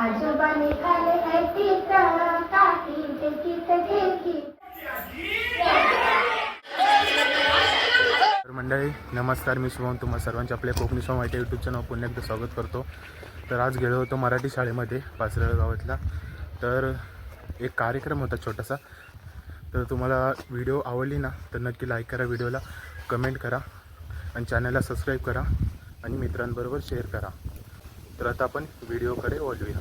आजोबा निघाले ऐटीत काही टेकीत टेकीत तर मंडळी नमस्कार मी शुभम. तुम्हा सर्वांचे आपल्या कोकणी सोम माहिती यूट्यूब चॅनल पुन्हा एकदा स्वागत करतो. तर आज गेलो होतो मराठी शाळेमध्ये पाचरेळ गावातला. तर एक कार्यक्रम होता छोटासा. तर तुम्हाला व्हिडिओ आवडली ना तर नक्की लाईक करा व्हिडिओला कमेंट करा आणि चॅनलला सबस्क्राईब करा आणि मित्रांबरोबर शेअर करा. तर आता आपण व्हिडिओकडे वळूया.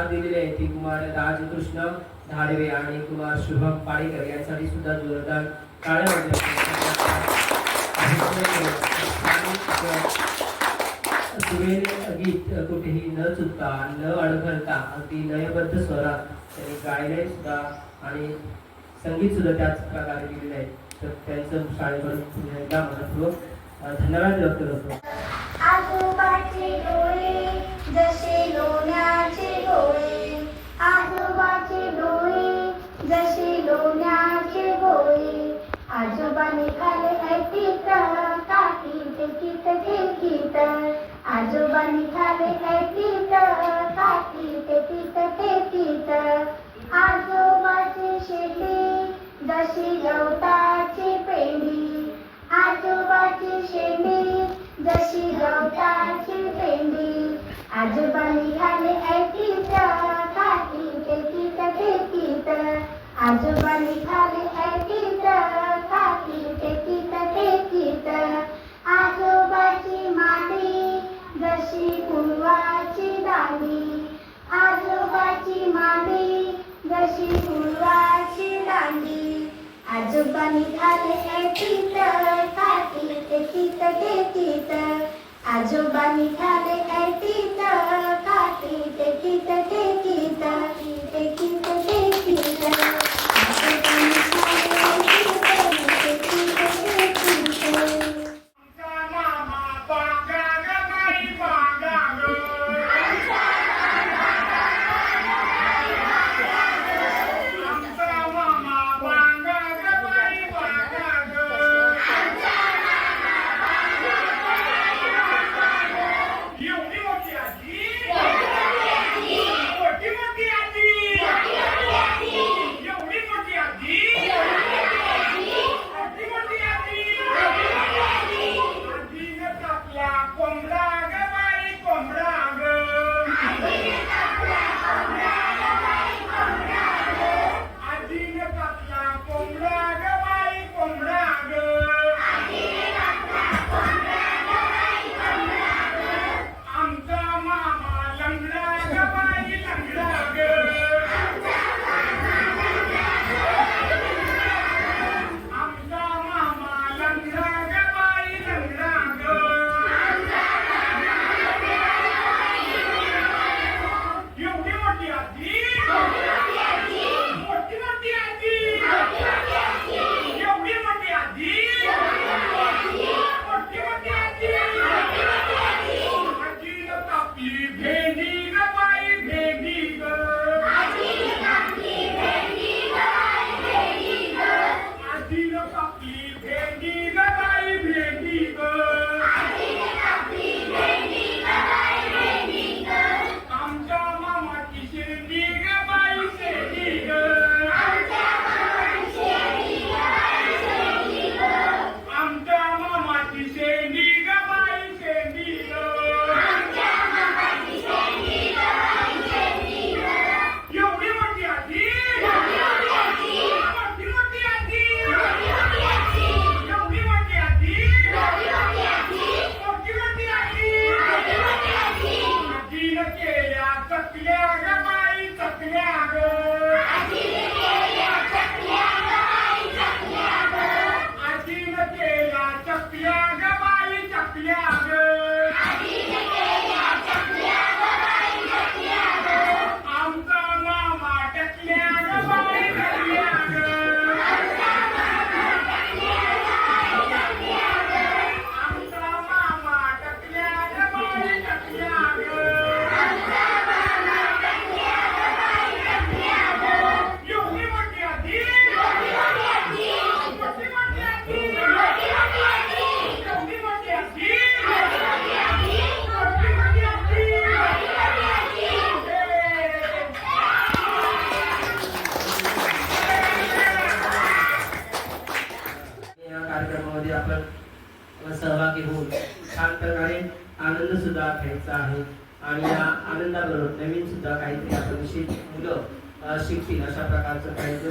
दान दिलेले आहे ती कुमार राजकृष्ण धाडवे आणि कुमार शुभम पाडेकर यांसाठी सुद्धा जोरदार सुरेल गीत कुठेही न चुकता न अडखळता अगदी लयबद्ध स्वरात त्यांनी गायले सुद्धा आणि संगीत सुद्धा त्याच प्रकारे दिलेले आहे तर त्यांचं शाळेकडून पुन्हा एकदा मनपूर्वक धन्यवाद व्यक्त करतो. आजोबाचे डोळे जसे लोण्याचे डोळे. आजोबाचे डोळे जसे लोण्याचे डोळे. आजोबा निघाले ऐटीत काठी टेकीत टेकीत आजोबा निघाले ऐटीत काकी टेकीत टेकीत आजोबाची मांडी जशी पूर्वाची दाडी आजोबाची मांडी जशी पूर्वाची दांडी आजोबा निघाले ऐटीत काकी टेकीत टेकीत आजोबा निघाले ऐटीत काकी टेकीत टेकीत टेकीत टेकीत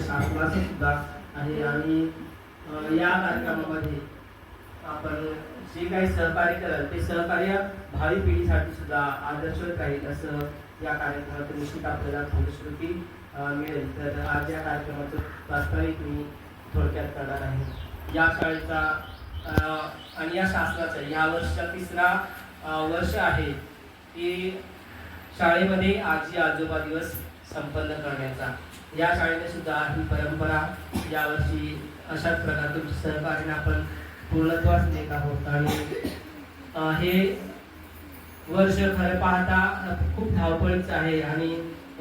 प्रकारचं शासनाचं सुद्धा आहे. आणि या कार्यक्रमामध्ये आपण जे काही सहकार्य कराल ते सहकार्य भावी पिढीसाठी सुद्धा आदर्श राहील असं या कार्यक्रमातून निश्चित आपल्याला फलश्रुती मिळेल. तर आज या कार्यक्रमाचं प्रास्ताविक मी थोडक्यात करणार आहे. या शाळेचा आणि या शासनाचा या वर्षाचा तिसरा वर्ष आहे की शाळेमध्ये आजी आजोबा दिवस संपन्न करण्याचा. या शाळेने सुद्धा ही परंपरा यावर्षी अशाच प्रकारे तुमच्या सहकार्याने आपण पूर्णत्वास नेत आहोत. आणि हे वर्ष खरं पाहता खूप धावपळीच आहे आणि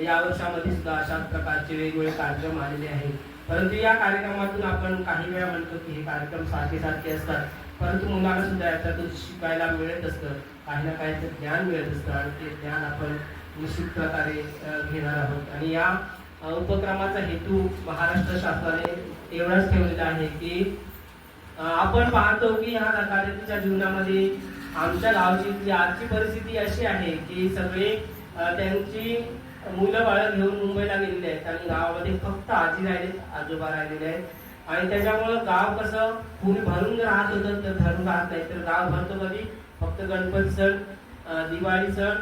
या वर्षामध्ये सुद्धा अशाच प्रकारचे वेगवेगळे कार्यक्रम आलेले आहेत. परंतु या कार्यक्रमातून आपण काही वेळा म्हणतो की हे कार्यक्रम सारखे सारखे असतात. परंतु मुलांना सुद्धा याच्यातून शिकायला मिळत असतं. काही ना काही ते ज्ञान मिळत असतं आणि ते ज्ञान आपण निश्चित प्रकारे घेणार आहोत. आणि या उपक्रमाचा हेतू महाराष्ट्र शासनाने एवढाच ठेवलेला आहे की आपण पाहतो की ह्या धकाधकीच्या जीवनामध्ये आमच्या गावची जी आजची परिस्थिती अशी आहे की सगळे त्यांची मुलं बाळं घेऊन मुंबईला गेलेली आहेत. आणि गावामध्ये फक्त आजी राहिले आजोबा राहिलेले आहेत. आणि त्याच्यामुळं गाव कसं पूर्वी भरून राहत होतं तर धरून राहत नाही. तर गाव भरतो कधी? फक्त गणपती सण दिवाळी सण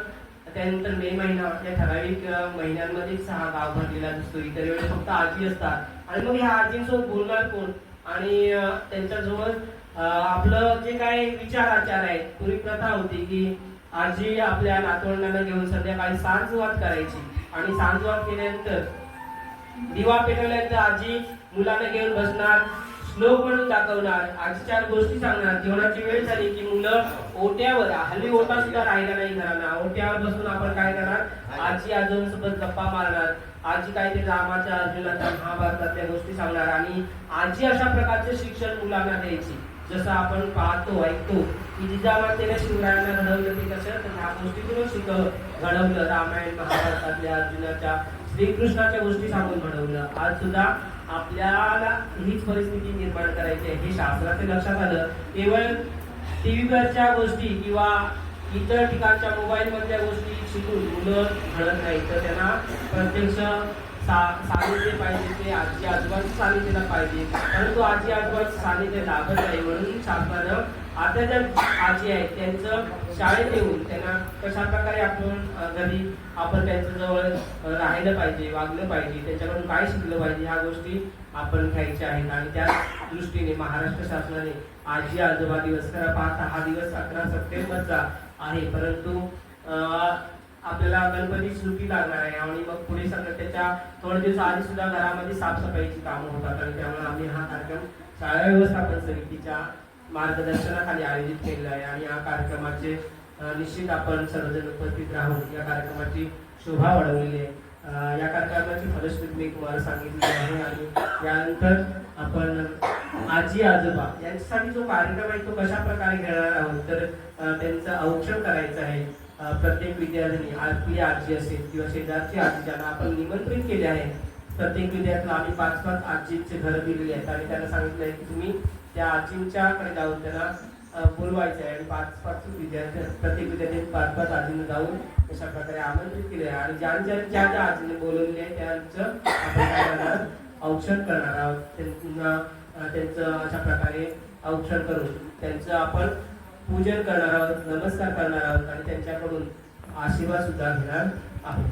त्यानंतर मे महिना या ठराविक महिन्यांमध्येच हा गाव भरलेला दिसतो इतर वेळेस फक्त आजी असतात. आणि मग ह्या आजींसोबत बोलणार कोण? आणि अं, त्यांच्याजवळ आपलं जे काय विचार आचार आहे पूर्वी प्रथा होती की आजी आपल्या नातवंडांना घेऊन संध्याकाळी सांजवाद करायची. आणि सांजवाद केल्यानंतर दिवा पेटवल्यानंतर आजी मुलांना घेऊन बसणार. श्लोक म्हणून दाखवणार. आजी चार गोष्टी सांगणार. जेवणाची वेळ झाली की मुलं ओट्यावर हल्ली ओटा सुद्धा राहिला नाही घरांना ओट्यावर बसून आपण काय करणार? आजी आजोबांसोबत गप्पा मारणार. आजी काय ते रामाच्या अर्जुनाच्या महाभारतातल्या गोष्टी सांगणार. आणि आजी अशा प्रकारचे शिक्षण मुलांना द्यायची. जसं आपण पाहतो ऐकतो की जिजामातेने शिवरायांना घडवलं ते कसं? तर ह्या गोष्टीतूनच शिक घडवलं. रामायण महाभारतातल्या अर्जुनाच्या श्रीकृष्णाच्या गोष्टी सांगून घडवलं. आज सुद्धा आपल्याला हीच परिस्थिती निर्माण करायची आहे हे शास्त्राचे लक्षात आलं. केवळ टीव्हीवरच्या गोष्टी किंवा इतर ठिकाणच्या मोबाईल मधल्या गोष्टी शिकून मुलं घडत नाही तर त्यांना प्रत्यक्ष सा- सानिध्य पाहिजे ते आजी आजोबांचं सानिध्यला पाहिजे. परंतु आजी आजोबांचं सानिध्य लाभत नाही म्हणून शासनानं आता ज्या आजी आहेत त्यांचं शाळेत येऊन त्यांना कशा प्रकारे आपण घरी आपण त्यांच्या जवळ राहिलं पाहिजे वागलं पाहिजे त्यांच्याकडून काय शिकलं पाहिजे ह्या गोष्टी आपण घ्यायच्या आहेत. आणि त्या दृष्टीने महाराष्ट्र शासनाने आजी आजोबा दिवस खरा पाहता हा दिवस अकरा सप्टेंबरचा आहे. परंतु आपल्याला गणपती सुट्टी लागणार आहे. आणि मग पुढे सगळं त्याच्या थोडे दिवस आधी सुद्धा घरामध्ये साफसफाईची कामं होतात. आणि त्यामुळे आम्ही हा कार्यक्रम शाळा व्यवस्थापन समितीच्या मार्गदर्शनाखाली आयोजित केलेला आहे. आणि या कार्यक्रमाचे निश्चित आपण सर्वजण उपस्थित राहून या कार्यक्रमाची शोभा वाढवलेली आहे. या कार्यक्रमाची फलश्रुती मी तुम्हाला सांगितली आहे. आणि यानंतर आपण आजी आजोबा यांच्यासाठी जो कार्यक्रम आहे तो कशा प्रकारे घेणार आहोत? तर त्यांचं औक्षण करायचं आहे. प्रत्येक विद्यार्थ्यांनी आपली आजी असेल किंवा शेजारची आजी ज्यांना आपण निमंत्रित केले आहे प्रत्येक विद्यार्थ्याला आम्ही पाच पाच आजीचे घर दिलेले आहेत. आणि त्यांना सांगितलं आहे की तुम्ही त्या आजींच्याकडे जाऊन त्यांना बोलवायचं आहे. आणि पाच पाच विद्यार्थी प्रत्येक विद्यार्थी पाच पाच आजींना जाऊन अशा प्रकारे आमंत्रित केले आहे. आणि ज्या ज्या ज्या ज्या आजीने बोलवलेले आहे त्यांचं आपण काय करणार? आहोत? औक्षण करणार आहोत. त्यांना त्यांचं अशा प्रकारे औक्षण करून त्यांचं आपण पूजन करणार आहोत नमस्कार करणार आहोत आणि त्यांच्याकडून आशीर्वाद सुद्धा घेणार आहोत.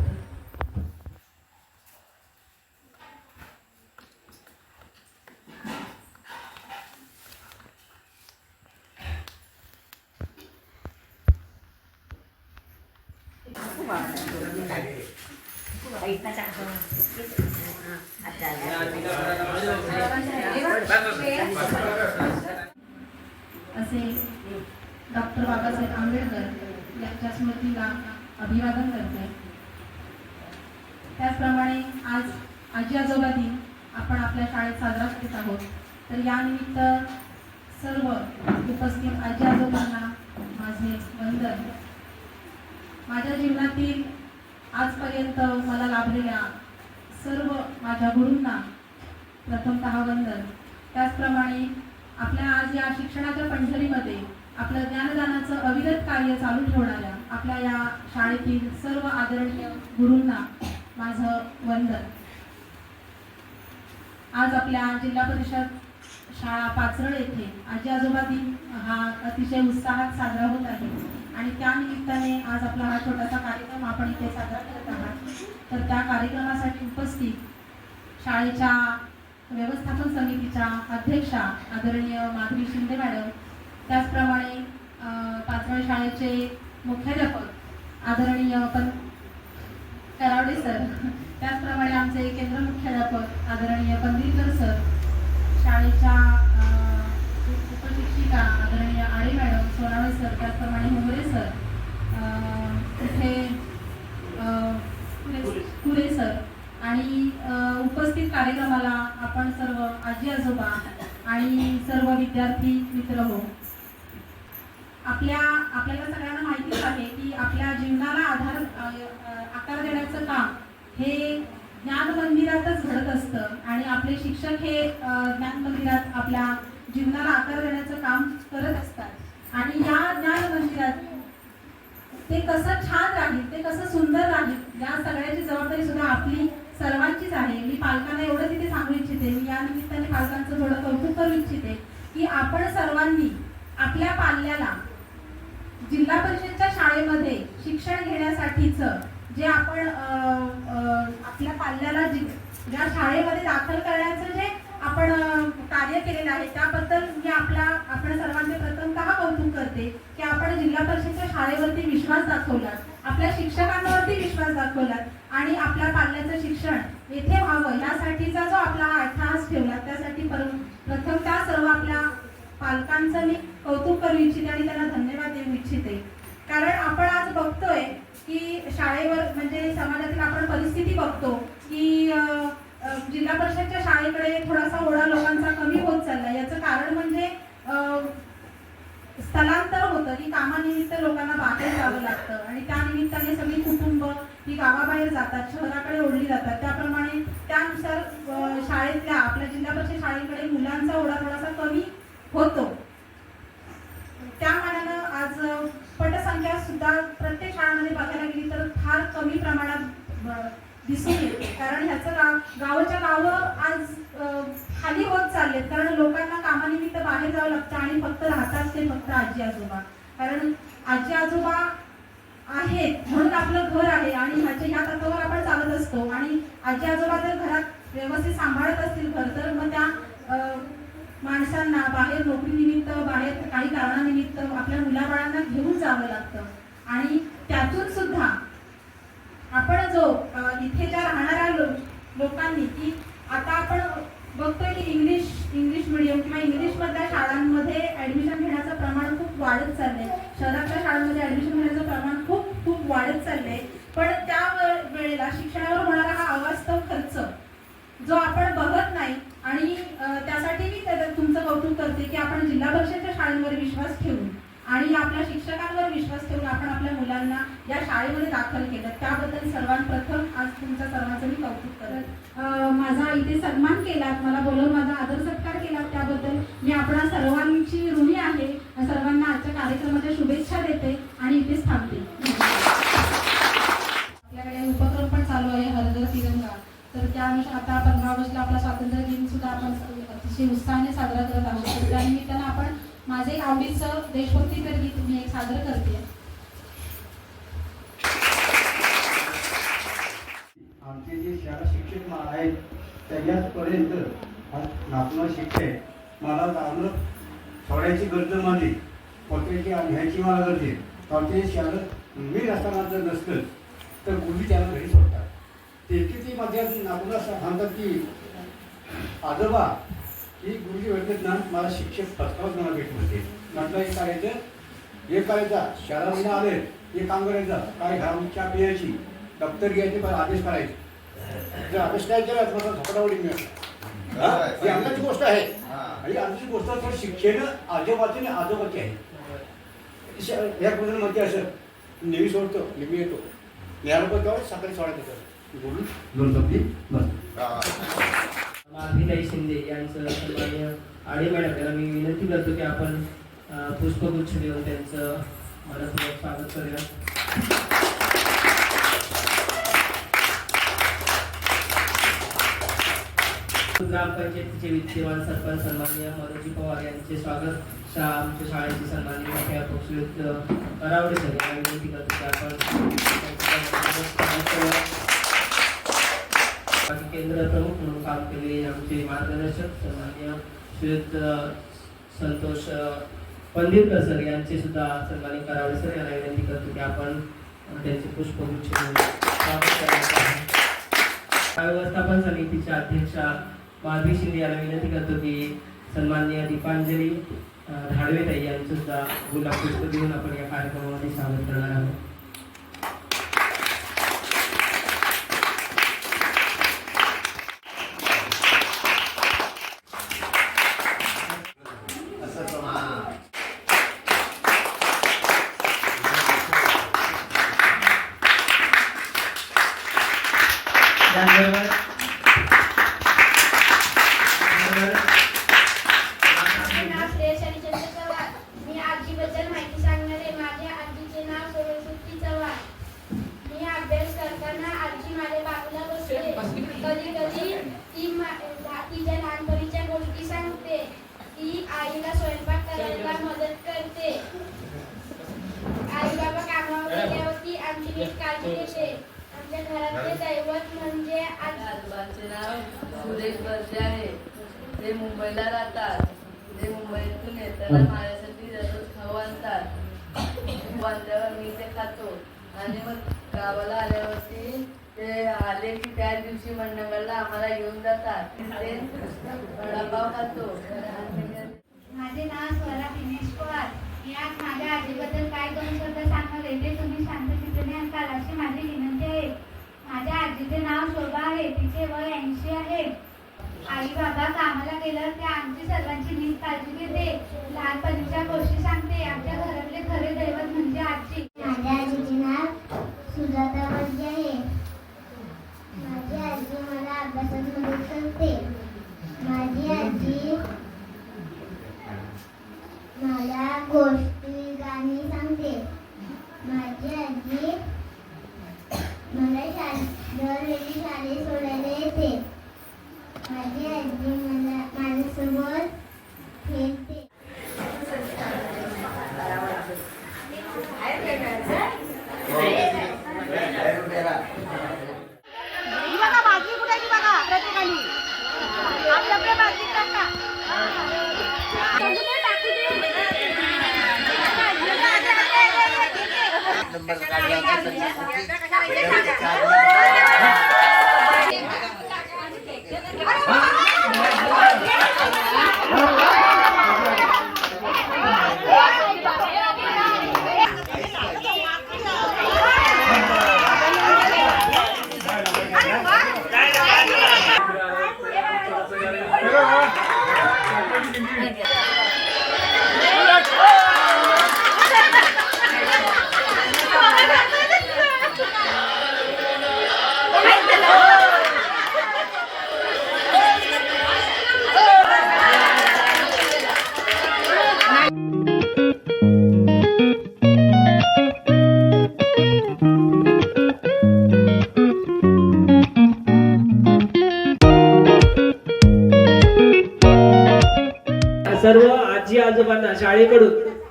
असे डॉक्टर बाबासाहेब आंबेडकर यांच्या स्मृतीला अभिवादन करते. त्याचप्रमाणे आज आजी आजोबा दिन आपण आपल्या शाळेत साजरा करीत आहोत. तर यानिमित्त सर्व उपस्थित आजी आजोबांना माझे वंदन. माझ्या जीवनातील आजपर्यंत मला लाभलेल्या सर्व माझ्या गुरूंना प्रथमतः वंदन. त्याचप्रमाणे आपल्या आज या शिक्षणाच्या पंढरीमध्ये आपलं ज्ञानदानाचं अविरत कार्य चालू ठेवणाऱ्या आपल्या या शाळेतील सर्व आदरणीय गुरूंना माझं वंदन. आज आपल्या जिल्हा परिषद शाळा पाचरळ येथे आजी आजोबा दिन हा अतिशय उत्साहात साजरा होत आहे. आणि त्या निमित्ताने आज आपला हा छोटासा कार्यक्रम आपण इथे साजरा करत आहात. तर त्या कार्यक्रमासाठी उपस्थित शाळेच्या व्यवस्थापन समितीच्या अध्यक्षा आदरणीय माधुरी शिंदे मॅडम त्याचप्रमाणे पाचवळ शाळेचे मुख्याध्यापक आदरणीय पण करावडे सर त्याचप्रमाणे आमचे केंद्र मुख्याध्यापक आदरणीय पंडितकर सर शाळेच्या उपशिक्षिका आदरणीय आळे मॅडम सोनावळे सर त्याचप्रमाणे हुमरे सर अ, तिथे अ, पुरे सर आणि अ, उपस्थित कार्यक्रमाला आपण सर्व आजी आजोबा आणि सर्व विद्यार्थी मित्र हो आपल्या आपल्याला सगळ्यांना माहितीच आहे की आपल्या जीवनाला आधार अ, अ, आकार देण्याचं काम हे ज्ञान मंदिरातच घडत असतं आणि आपले शिक्षक हे अ, ज्ञान मंदिरात आपल्या जीवनाला आकार देण्याचं काम करत असतात आणि या ज्ञान मंदिरात ते कसं छान राहील ते कसं सुंदर राहील या सगळ्याची जबाबदारी सुद्धा आपली सर्वांचीच आहे मी पालकांना एवढं तिथे सांगू इच्छिते मी या निमित्ताने पालकांचं थोडं कौतुक करू इच्छिते की आपण सर्वांनी आपल्या पाल्याला जिल्हा परिषदच्या शाळेमध्ये शिक्षण घेण्यासाठीच जे आपण आपल्या पाल्याला ज्या शाळेमध्ये दाखल करण्याचं जे आपण कार्य केलेलं आहे त्याबद्दल मी आपल्या आपण सर्वांचे प्रथमतः कौतुक करते की आपण जिल्हा परिषदच्या शाळेवरती विश्वास दाखवला आपल्या शिक्षकांवरती विश्वास दाखवला आणि आपल्या पाल्याचं शिक्षण येथे व्हावं यासाठीचा जो आपला हा ठेवला त्यासाठी पर प्रथमतः सर्व आपल्या पालकांचं मी कौतुक करू इच्छिते आणि त्यांना धन्यवाद देऊ इच्छिते. कारण आपण आज बघतोय की शाळेवर म्हणजे समाजातील आपण परिस्थिती बघतो की जिल्हा परिषदच्या शाळेकडे थोडासा ओढा लोकांचा कमी होत चालला याचं कारण म्हणजे स्थलांतर होतं. की कामानिमित्त लोकांना बाहेर जावं लागतं. आणि त्यानिमित्ताने सगळी कुटुंब ही गावाबाहेर जातात शहराकडे ओढली जातात. त्याप्रमाणे त्यानुसार शाळेतल्या आपल्या जिल्हा परिषद शाळेकडे मुलांचा ओढा थोडासा कमी होतो. त्या मानानं आज पटसंख्या सुद्धा प्रत्येक शाळांमध्ये बघायला गेली तर फार कमी प्रमाणात दिसून येते कारण ह्याचं गाव गावाच्या गावं आज खाली होत चाललेत. कारण लोकांना कामानिमित्त बाहेर जावं लागतं आणि फक्त राहतात ते फक्त आजी आजोबा. कारण आजी आजोबा आहेत म्हणून आपलं घर आहे आणि ह्याच्या ह्या तत्वावर आपण चालत असतो. आणि आजी आजोबा जर घरात व्यवस्थित सांभाळत असतील घर तर मग त्या माणसांना बाहेर नोकरीनिमित्त बाहेर काही कारणानिमित्त आपल्या मुलाबाळांना घेऊन जावं लागतं. आणि त्यातून सुद्धा आपण जो इथे ज्या राहणाऱ्या लो लोकांनी की आता आपण बघतोय की इंग्लिश इंग्लिश मिडियम किंवा इंग्लिशमधल्या शाळांमध्ये ऍडमिशन घेण्याचं प्रमाण खूप वाढत चाललंय. शहरातल्या शाळांमध्ये ऍडमिशन घेण्याचं प्रमाण खूप खूप वाढत चाललंय. पण त्या वेळेला शिक्षणावर होणारा हा अवास्तव खर्च जो आपण बघत नाही आणि त्यासाठी मी तुमचं कौतुक करते की आपण जिल्हा परिषदच्या शाळेवर विश्वास ठेवून आणि आपल्या शिक्षकांवर विश्वास ठेवून आपण आपल्या मुलांना या शाळेमध्ये दाखल केलं. त्याबद्दल सर्वांप्रथम आज तुमच्या सर्वांचं मी कौतुक करत. माझा इथे सन्मान केला मला बोलवून माझा आदर सत्कार केला. त्याबद्दल मी आपणा सर्वांची ऋणी आहे. सर्वांना आजच्या कार्यक्रमाच्या शुभेच्छा देते आणि इथेच थांबते. आपल्याकडे उपक्रम पण चालू आहे हरदर तिरंगा. तर त्यानुसार आता पंधरा ऑगस्टला आपण स्वातंत्र्य दिन सुद्धा आपण अतिशय उत्साहाने साजरा करत आहोत. तर त्या निमित्तानं आपण माझे एक आवडीचं देशभक्तीपर गीत मी एक सादर करते. आमचे जे शाळा शिक्षक आहेत त्याच्यापर्यंत नातूला शिक्षक मला चांगलं सोडायची गरज माझी. पत्र्याची घ्यायची मला गरज आहे. कारण ते शाळेत मी असताना जर नसतं तर मुली त्याला घरी सोडतात. ते किती माझ्या नातूला सांगतात की आजोबा ही गुरुजी भेटत ना मला शिक्षक पत्कावच मला भेट म्हणते. म्हटलं हे करायचं हे करायचा शहरामध्ये आले हे काम करायचं. काय घरामध्ये चहा पियायची दप्तर घ्यायचे पण आदेश करायचे. जर आदेश नाही केला तर मला झोपडावडी मिळत. ही? अंगाची गोष्ट आहे. आणि अंगाची गोष्ट थोडं शिक्षण आजोबाची आणि आजोबाची आहे. या ह्या म्हणते असं नेहमी सोडतो नेहमी येतो. मिळालं तेव्हा सकाळी सोडायचं सर बोलून दोन बस. माधवीताई शिंदे यांचं सन्मान्य आडे मॅडम यांना मी विनंती करतो की आपण पुष्पगुच्छ देऊन त्यांचं मनपूर्वक स्वागत करूया. ग्रामपंचायतीचे विद्यमान सरपंच सन्मान्य मनोजी पवार यांचे स्वागत. शा आमच्या शाळेचे सन्मान्य मोठ्या पक्षयुक्त करावडे सर यांना विनंती करतो की आपण केंद्र प्रमुख म्हणून काम केले. आमचे मार्गदर्शक सन्मान्य श्रीयुत संतोष पंदिरकर सर यांचे सुद्धा सन्मानित करावे. सर यांना विनंती करतो की आपण त्यांचे पुष्पगुच्छ व्यवस्थापन समितीच्या अध्यक्षा माधवी शिंदे यांना विनंती करतो की सन्मान्य दीपांजली धाडवे ताई यांचं सुद्धा गुलाब पुष्प देऊन आपण या कार्यक्रमामध्ये स्वागत करणार आहोत. त्याचबरोबर बांधल्यावर मी ते खातो. आणि मग गावाला आल्यावरती ते आले की त्या दिवशी मंडळाला आम्हाला घेऊन जातात. ते वडापाव खातो. माझे नाव स्वरा दिनेश पवार. मी आज माझ्या आजीबद्दल काय दोन शब्द सांगणार आहे ते तुम्ही शांततेने ऐकाल अशी माझी विनंती आहे. माझ्या आजीचे नाव शोभा आहे. तिचे वय ऐंशी आहे. आई बाबा कामाला गेल्यावर ते आमची सर्वांची नीट काळजी घेते. लहानपणीच्या गोष्टी सांगते. आमच्या घरातले खरे दैवत म्हणजे आजी. माझ्या आजीचे नाव सुजाता म्हणजे आहे. माझी आजी मला अभ्यासात मदत करते. माझी आजी मला गोष्टी गाणी सांगते. माझी आजी मला शाळे दरवेळी शाळेत सोडायला येते.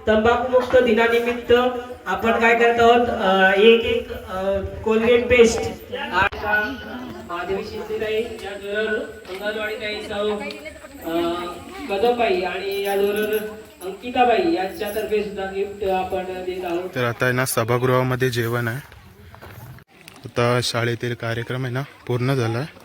तंबाखू मुक्त दिनानिमित्त आपण काय करत आहोत? एक एक कोलगेट पेस्ट. महादेवी शिंदेताई याचबरोबर अंगणवाडी ताई साऊ कदमबाई आणि याचबरोबर अंकिताबाई यांच्यातर्फे सुद्धा गिफ्ट आपण देत आहोत. तर आता ना सभागृहामध्ये जेवण आहे. आता शाळेतील कार्यक्रम आहे ना पूर्ण झाला आहे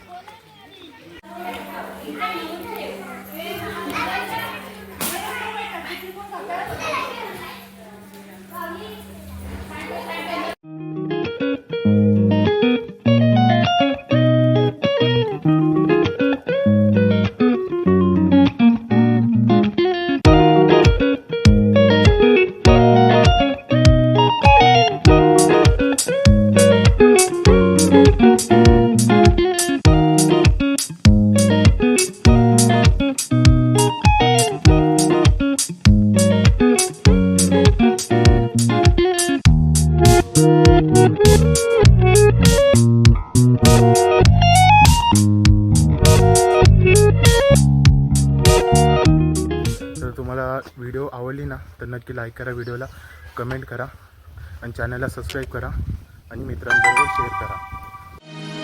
करा व्हिडिओला. कमेंट करा आणि चॅनलला सबस्क्राईब करा. आणि मित्रांबरोबर शेअर करा.